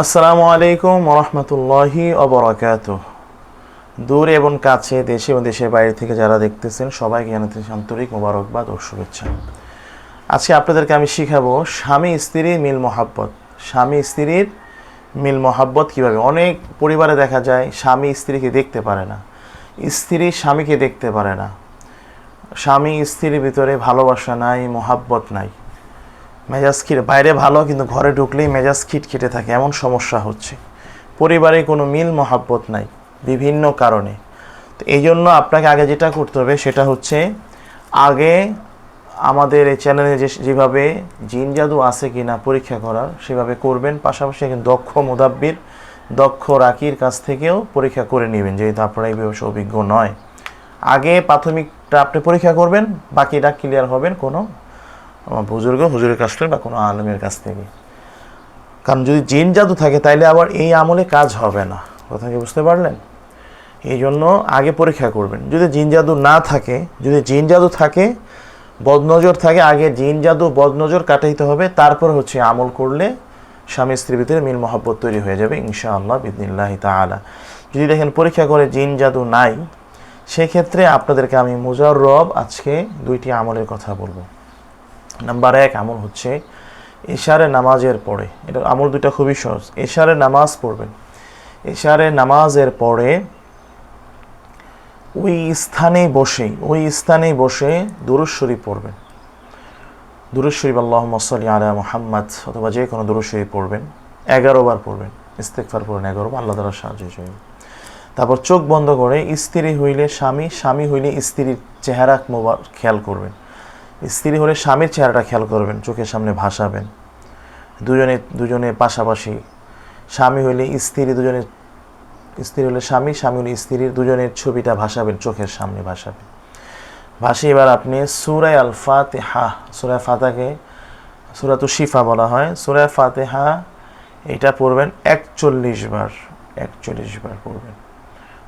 আসসালামু আলাইকুম রহমতুল্লাহি অবরাকাত দূর এবং কাছে দেশে এবং দেশের বাইরে থেকে যারা দেখতেছেন, সবাইকে জানাতেছি আন্তরিক মোবারকবাদ ও শুভেচ্ছা। আজকে আপনাদেরকে আমি শিখাবো স্বামী স্ত্রীর মিল মহাব্বত। স্বামী স্ত্রীর মিল মহাব্বত কীভাবে? অনেক পরিবারে দেখা যায় স্বামী স্ত্রীকে দেখতে পারে না। স্ত্রী স্বামীকে দেখতে পারে না। স্বামী স্ত্রীর ভিতরে ভালোবাসা নাই, মহাব্বত নাই। মেজাজ খিট বাইরে ভালো, কিন্তু ঘরে ঢুকলেই মেজাজ খিটখিটে থাকে। এমন সমস্যা হচ্ছে। পরিবারে কোনো মিল মহাব্বত নাই, বিভিন্ন কারণে। তো এই জন্য আপনাকে আগে যেটা করতে হবে, সেটা হচ্ছে আগে আমাদের এই চ্যানেলে যে, যেভাবে জিন জাদু আছে কি না পরীক্ষা করার, সেভাবে করবেন। পাশাপাশি একজন দক্ষ মোদাব্বির, দক্ষ রাকির কাছ থেকেও পরীক্ষা করে নেবেন, যেহেতু আপনারা এই ব্যবসা অভিজ্ঞ নয়। আগে প্রাথমিকটা আপনি পরীক্ষা করবেন, বাকিটা ক্লিয়ার হবেন কোনো আমার বুজুর্গ হুজুরের কাছ থেকে বা কোনো আলমের কাছ থেকে। কারণ যদি জিন জাদু থাকে, তাইলে আবার এই আমলে কাজ হবে না। কথা কি বুঝতে পারলেন? এই জন্য আগে পরীক্ষা করবেন। যদি জিন জাদু না থাকে, যদি জিন জাদু থাকে, বদনজর থাকে, আগে জিন জাদু, বদনজর কাটাইতে হবে, তারপর হচ্ছে আমল করলে স্বামী স্ত্রীর ভিতরে মিল মহব্বত তৈরি হয়ে যাবে, ইনশাআল্লাহ বিদিল্লাহ তালা যদি দেখেন পরীক্ষা করে জিন জাদু নাই, সেক্ষেত্রে আপনাদেরকে আমি মুজার রব আজকে দুইটি আমলের কথা বলব। নাম্বার এক আমল হচ্ছে এশারে নামাজের পরে। এটা আমল দুটা খুবই সহজ। এশারে নামাজ পড়বেন। এশারে নামাজের পরে ওই স্থানে বসে, ওই স্থানে বসে দুরুজ শরীফ পড়বেন। দুরুজ শরীফ আল্লাহ মসলি আলা মোহাম্মদ অথবা যে কোনো দুরুজ শরীফ পড়বেন। এগারো বার পড়বেন। ইস্তেকফার পড়বেন এগারো বার। আল্লাহ তালা সাহায্য চাইবেন তারপর চোখ বন্ধ করে, স্ত্রী হইলে স্বামী স্বামী হইলে স্ত্রীর চেহারা মোবার খেয়াল করবেন। স্ত্রী হলে স্বামীর চেহারাটা খেয়াল করবেন, চোখের সামনে ভাসাবেন। দুজনে দুজনে পাশাপাশি স্বামী হইলে স্ত্রী দুজনে, স্ত্রী হলে স্বামী স্বামী হলে স্ত্রীর দুজনের ছবিটা ভাসাবেন, চোখের সামনে ভাসাবেন। ভাসি, এবার আপনি সুরায় আল ফাতেহা সুরায় ফাতাকে সুরাতু শিফা বলা হয়। সুরায় ফাতেহা, এটা পড়বেন একচল্লিশ বার একচল্লিশ বার পড়বেন।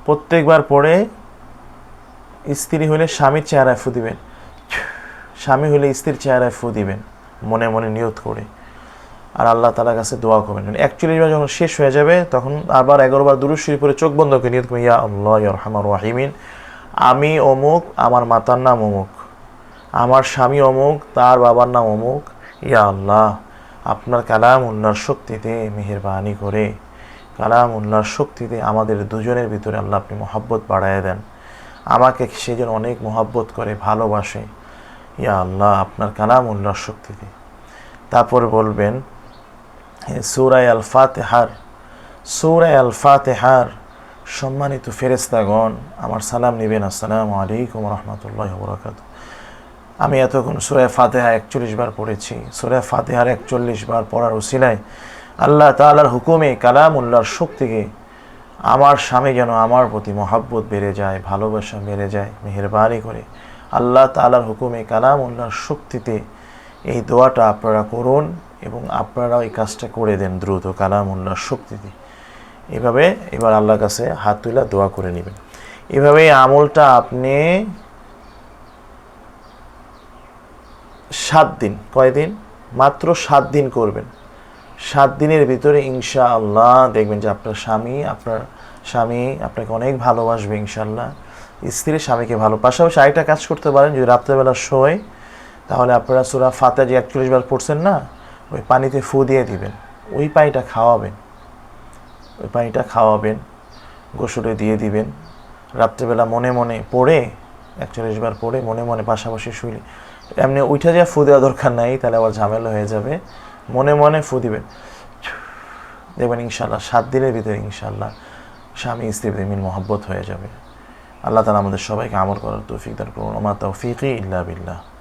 প্রত্যেকবার পড়ে স্ত্রী হলে স্বামীর চেহারায় ফু দিবেন স্বামী হলে স্ত্রীর চেহারায় ফু দিবেন, মনে মনে নিয়ত করে। আর আল্লাহ তালার কাছে দোয়া করবেন। একচল্লিশ বার যখন শেষ হয়ে যাবে, তখন আবার এগারো বার দুরুশ্বরী পরে চোখ বন্ধ করে নিয়ত করবেন, ইয়া আল্লাহ রহমান রাহিমিন, আমি অমুক, আমার মাতার নাম অমুক, আমার স্বামী অমুক, তার বাবার নাম অমুক, ইয়া আল্লাহ, আপনার কালাম উল্লার শক্তিতে মেহরবানি করে কালাম উল্লার শক্তিতে আমাদের দুজনের ভিতরে আল্লাহ আপনি মহাব্বত বাড়ায় দেন। আমাকে সেজন অনেক মহাব্বত করে, ভালোবাসে। ইয়া আল্লাহ, আপনার কালাম উল্লার শক্তিতে তারপর বলবেন সৌরায় আল ফাতেহার সৌরায় আল ফাতেহার সম্মানিত ফেরেস্তাগণ আমার সালাম নেবেন। আসসালামু আলাইকুম রহমতুল্লাহ বরাকাত আমি এতক্ষণ সুরায় ফাতেহা একচল্লিশ বার পড়েছি। সুরায় ফাতেহার একচল্লিশ বার পড়ার উসিলায় আল্লাহ তালার হুকুমে কালাম উল্লাহর শক্তিকে আমার স্বামী যেন আমার প্রতি মহাব্বত বেড়ে যায়, ভালোবাসা বেড়ে যায়, মেহরবানি করে। আল্লাহ তালার হুকুমে কালাম উল্লাহর শক্তিতে এই দোয়াটা আপনারা করুন এবং আপনারাও এই কাজটা করে দেন দ্রুত কালাম উল্লাহর শক্তিতে। এভাবে এবার আল্লাহর কাছে হাত তুলে দোয়া করে নেবেন। এভাবে আমলটা আপনি সাত দিন কয়দিন মাত্র সাত দিন করবেন। সাত দিনের ভিতরে ইনশা আল্লাহ দেখবেন যে আপনার স্বামী আপনার স্বামী আপনাকে অনেক ভালোবাসবে ইনশাল্লাহ স্ত্রী স্বামীকে ভালো। পাশাপাশি আরেকটা কাজ করতে পারেন, যদি রাত্রেবেলা শোয় তাহলে আপনারা সুরা ফাতা যে একচল্লিশ বার পড়ছেন না, ওই পানিতে ফু দিয়ে দিবেন। ওই পানিটা খাওয়াবেন। ওই পানিটা খাওয়াবেন, গোসলে দিয়ে দিবেন। রাত্রেবেলা মনে মনে পড়ে, একচল্লিশ বার পড়ে, মনে মনে পাশাপাশি শুইলে। এমনি উঠে যা ফু দেওয়া দরকার নাই, তাহলে আবার ঝামেলা হয়ে যাবে। মনে মনে ফু দিবেন। দেখবেন ইনশাল্লাহ, সাত দিনের ভিতরে ইনশাল্লাহ স্বামী স্ত্রী মিল মহব্বত হয়ে যাবে। আল্লাহ তালা আমাদের সবাইকে আমল করার তৌফিক দান করুন। ওমা তৌফিকই ইল্লা বিল্লাহ।